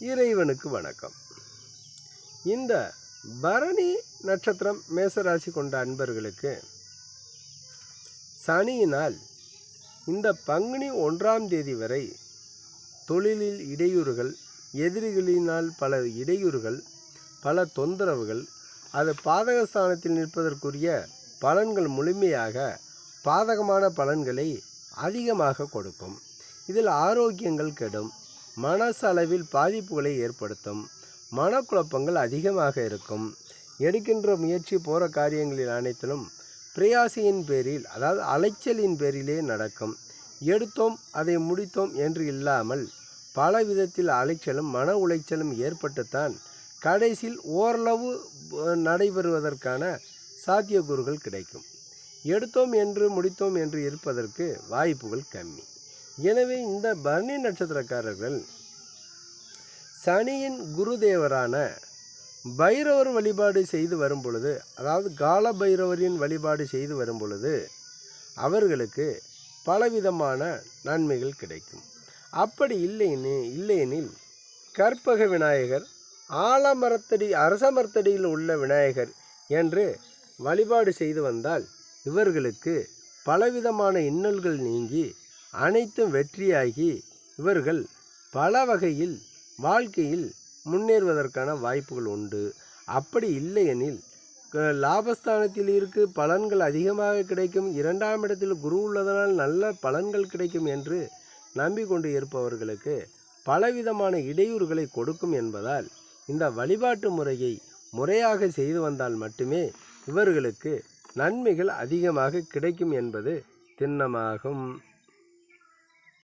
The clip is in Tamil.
இறைவனுக்கு வணக்கம். இந்த பரணி நட்சத்திரம் மேசராசி கொண்ட அன்பர்களுக்கு சனியினால் இந்த பங்குனி ஒன்றாம் தேதி வரை தொழிலில் இடையூறுகள் எதிரிகளினால் பல இடையூறுகள் பல தொந்தரவுகள் அது பாதகஸ்தானத்தில் நிற்பதற்குரிய பலன்கள் முழுமையாக பாதகமான பலன்களை அதிகமாக கொடுக்கும். இதில் ஆரோக்கியங்கள் கெடும். மனசளவில் பாதிப்புகளை ஏற்படுத்தும். மனக்குழப்பங்கள் அதிகமாக இருக்கும். எடுக்கின்ற முயற்சி போகிற காரியங்களில் அனைத்திலும் பிரயாசையின் பேரில் அதாவது அலைச்சலின் பேரிலே நடக்கும். எடுத்தோம் அதை முடித்தோம் என்று இல்லாமல் பல விதத்தில் அலைச்சலும் மன உளைச்சலும் ஏற்பட்டுத்தான் கடைசியில் ஓரளவு நடைபெறுவதற்கான சாத்தியக்கூறுகள் கிடைக்கும். எடுத்தோம் என்று முடித்தோம் என்று இருப்பதற்கு வாய்ப்புகள் கம்மி. எனவே இந்த பரணி நட்சத்திரக்காரர்கள் சனியின் குருதேவரான பைரவர் வழிபாடு செய்து வரும் பொழுது அதாவது கால பைரவரின் வழிபாடு செய்து வரும் பொழுது அவர்களுக்கு பலவிதமான நன்மைகள் கிடைக்கும். அப்படி இல்லைன்னு இல்லையெனில் கற்பக விநாயகர் ஆலமரத்தடி அரசமரத்தடியில் உள்ள விநாயகர் என்று வழிபாடு செய்து வந்தால் இவர்களுக்கு பலவிதமான இன்னல்கள் நீங்கி அனைத்தும் வெற்றியாகி இவர்கள் பல வகையில் வாழ்க்கையில் முன்னேறுவதற்கான வாய்ப்புகள் உண்டு. அப்படி இல்லையெனில் லாபஸ்தானத்தில் இருக்கு பலன்கள் அதிகமாக கிடைக்கும் இரண்டாம் இடத்தில் குரு உள்ளதனால் நல்ல பலன்கள் கிடைக்கும் என்று நம்பிக்கொண்டு இருப்பவர்களுக்கு பலவிதமான இடையூறுகளை கொடுக்கும் என்பதால் இந்த வழிபாட்டு முறையை முறையாக செய்து வந்தால் மட்டுமே இவர்களுக்கு நன்மைகள் அதிகமாக கிடைக்கும் என்பது திண்ணமாகும்.